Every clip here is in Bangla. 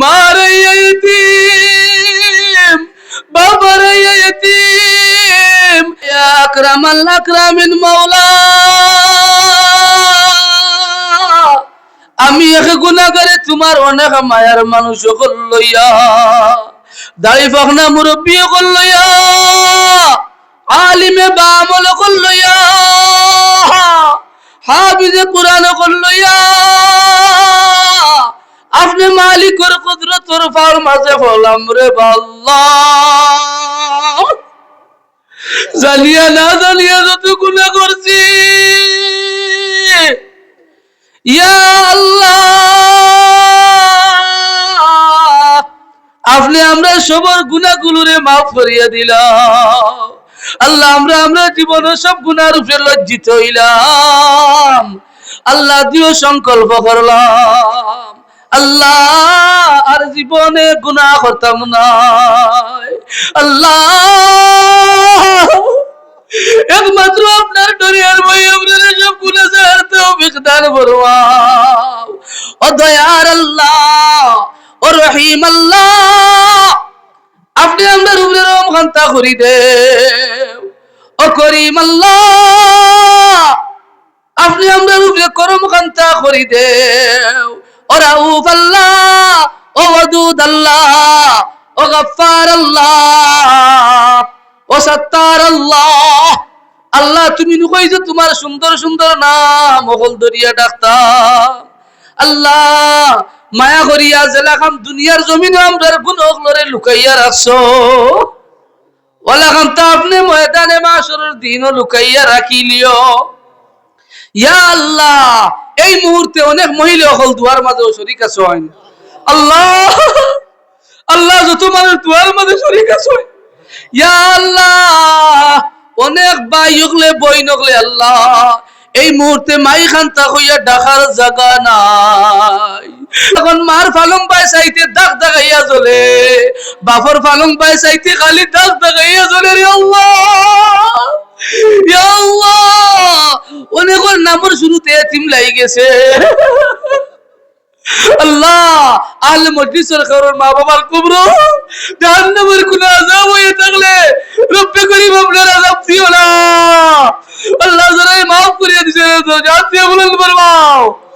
মারে ইয়তিম বাবারে ইয়তিম ইয়া আকরামাল আকরামিন মাওলা। আমি এক গুণাগারে তোমার অনেক মায়ার মানুষ লইয়া, দাড়ি ফাখনা মুরব্বী লইয়া, আলিমে বা আমল সকল লইয়া হাবিজে সকল লইয়া মালিকর কুদরতর ফার মাঝে হলাম রে আল্লাহ জানিয়া না জানিয়া যত গুণা করছি। ইয়া আল্লাহ, আপনি আমরা সবার গুণাগুলোরে মাফ করিয়া দিলাম। আল্লাহ, আমরা আমরা জীবনে সব গুণার উপরে লজ্জিত হইলাম। আল্লাহ, দিও সংকল্প করলাম। আল্লাহ, আর জীবনে গুনাহ করতাম না আল্লাহ, একমাত্র আপনার ডরিয়ার বই আপনারা সব গুণা ছাড়তে অভিজ্ঞান করবাও ও দয়ার আল্লাহ, ও রহিম আল্লাহ, আপনি আপনার উপরে রম খান্তা করি দেও। ও করিম আল্লাহ, আপনি আপনার উপরে করম খান্তা করি দেও। আল্লাহ আল্লাহ তুমি নুকই যে তোমার সুন্দর সুন্দর নাম অকল দরিয়া ডাক্তার। আল্লাহ, মায়া করিয়া জেলাখান দুনিয়ার জমিনে আমরার গুণ অকলরে লুকাইয়া রাখছো। ওলাখান তা আপনি ময়দানে মাসরের দিনও লুকাইয়া রাখিলিও। ইয়া আল্লাহ, এই মুহূর্তে অনেক মহিলা হল দুয়ার মাঝে শরিক আছেন আল্লাহ আল্লাহ যত মানুষ দুয়ার মাঝে শরিক আছে ইয়া আল্লাহ, অনেক বাই হকলে বই নকলে আল্লাহ, এই মুহূর্তে মাই খান্তা হইয়া ডাকার জায়গা নাই। এখন মার ফালং পায় চাইতে দাগ দাগাইয়া জ্বলে, বাপর ফালং পায় চাইতে খালি দাগ দাগাইয়া জ্বলে রে আল্লাহ। ইয়া আল্লাহ। অনেকের নামের শুরুতে এতিম লাই গেছে। আল্লাহ আল মজলিস সরকারের মা বাবার কুবরো। জাহান্নামের কোন আযাব হয়ে থাকলে রব্বে করিম আপনার আযাব দিও না। আল্লাহ যারা মাফ করিয়া দিছে, তো জাতি বলুন ফরমাও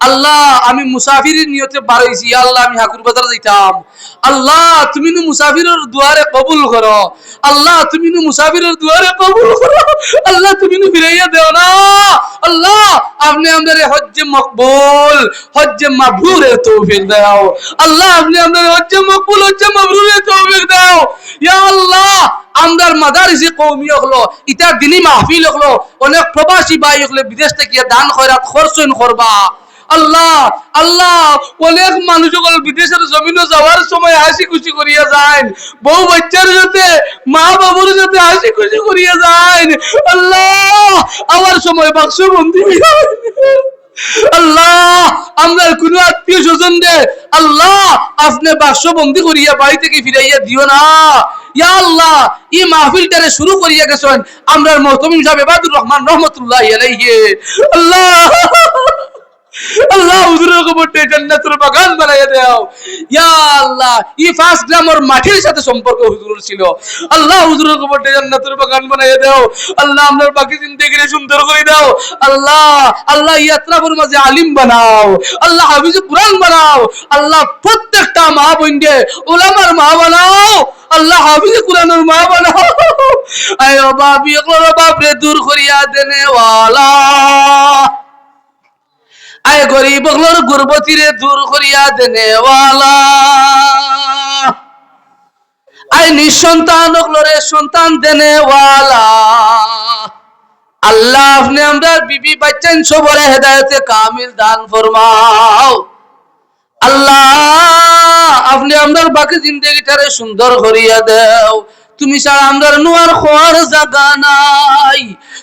আল্লাহ, আমি মুসাফিরের নিয়তে বাড়াইছি আল্লাহ, আমি হাকুর বাজার যাইতাম। আল্লাহ, তুমি নু মুসাফিরের দুয়ারে কবুল করো। আল্লাহ, তুমি নু মুসাফিরের দুয়ারে কবুল করো। আল্লাহ, তুমি নু ফিরাইয়া দেও না। আল্লাহ, আপনি আমাদের হজ্জে মকবুল, হজ্জে মাবরুরের তৌফিক দাও। আল্লাহ, আপনি আমাদের হজ্জে মকবুল, হজ্জে মাবরুরের তৌফিক দাও। ইয়া আল্লাহ, আমরার মাদারিসি কৌমি হলো ইটা দিনী মাহফিল হলো, অনেক প্রবাসী ভাই হলে বিদেশ থেকে দান খয়রাত খরচন করবা। আল্লাহ আল্লাহ, অনেক মানুষ সকল বিদেশের জমিনে যাওয়ার সময় হাসি খুশি করিয়া যায় বউ বাচ্চার সাথে, মা বাবুর সাথে হাসি খুশি করিয়া যায় আল্লাহ, আমার সময় বাক্স বন্দি আল্লাহ, আমরা কোন আত্মীয় স্বজন দে আল্লাহ আপনি বাক্সবন্দি করিয়া বাড়ি থেকে ফিরাইয়া দিও না। ইয়া আল্লাহ, এই মাহফিলটারে শুরু করিয়া গেছেন। আমরা মহতমিম সাহেব এবাদুর রহমান রহমতুল্লাহ আলাইহি। আল্লাহ কবরটা জান্নাতের বাগান বানাইয়া দাও। ইয়া আল্লাহ এই ফার্স্ট গ্রামের মাটির সাথে সম্পর্ক হুজুরের ছিল। আল্লাহ হুজুরের কবরটা জান্নাতের বাগান বানাইয়া দাও। আল্লাহ আপনার বাকি জিন্দেগিরে সুন্দর করে দাও। আল্লাহ আল্লাহ ইয়াত্রাপুর মাঝে আলিম বানাও। আল্লাহ হাফিজ কুরআন বানাও। আল্লাহ প্রত্যেকটা মা বোনকে ওলামার মা বানাও। আল্লাহ হাফিজ কুরআনের মা বানাও। আয় বাবি বাপরে দূর করিয়া দেনে ওয়ালা। আয় গরিব গুরবতিরে দূর করিয়া দেনেওয়ালা আয় নিঃসন্তান হলোরে সন্তান দেনেওয়ালা আল্লাহ আপনি আমরা বিবি বাচ্চান সবরে হেদায়তে কামিল দান ফরমাও। আল্লাহ, আপনি আমরা বাকি জিন্দগিটারে সুন্দর করিয়া দেও। তুমি ছাড়া আমরার নুয়ার খোয়ার জাগা নাই।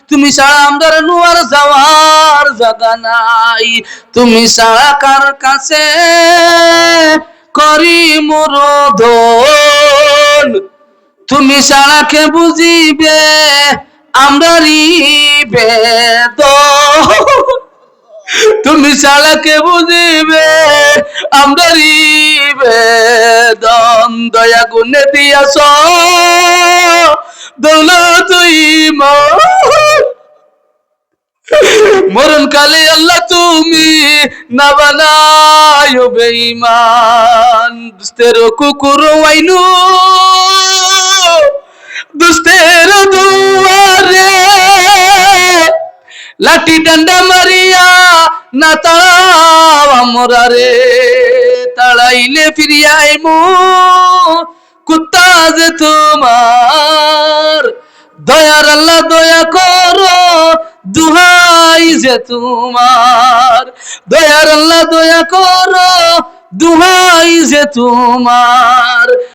তুমি ছাড়া আমরার নুয়ার যাওয়ার জাগা নাই। তুমি ছাড়া কার কাছে করি মোরধন? তুমি ছাড়া কে বুঝিবে আমরারি বেদ তুমি ছাড়া কে বুঝিবে আমরারি বেদন? দয়া গুণে দিয়াছ। দৌলত মরণ কালে আল্লাহ তুমি না বানায় বেঈমান। দুস্তের কুকুর ওয়াইনু দুস্তের দুয়ারে। লাঠি ডান্ডা মারিয়া না তাড়াও আমরা রে তাড়াইলে ফিরিয়াই মু কুত্তা যে তোমার দয়ার আল্লাহ দয়া করো দুহাই যে তোমার দয়ার আল্লাহ দয়া করো দুহাই যে তোমার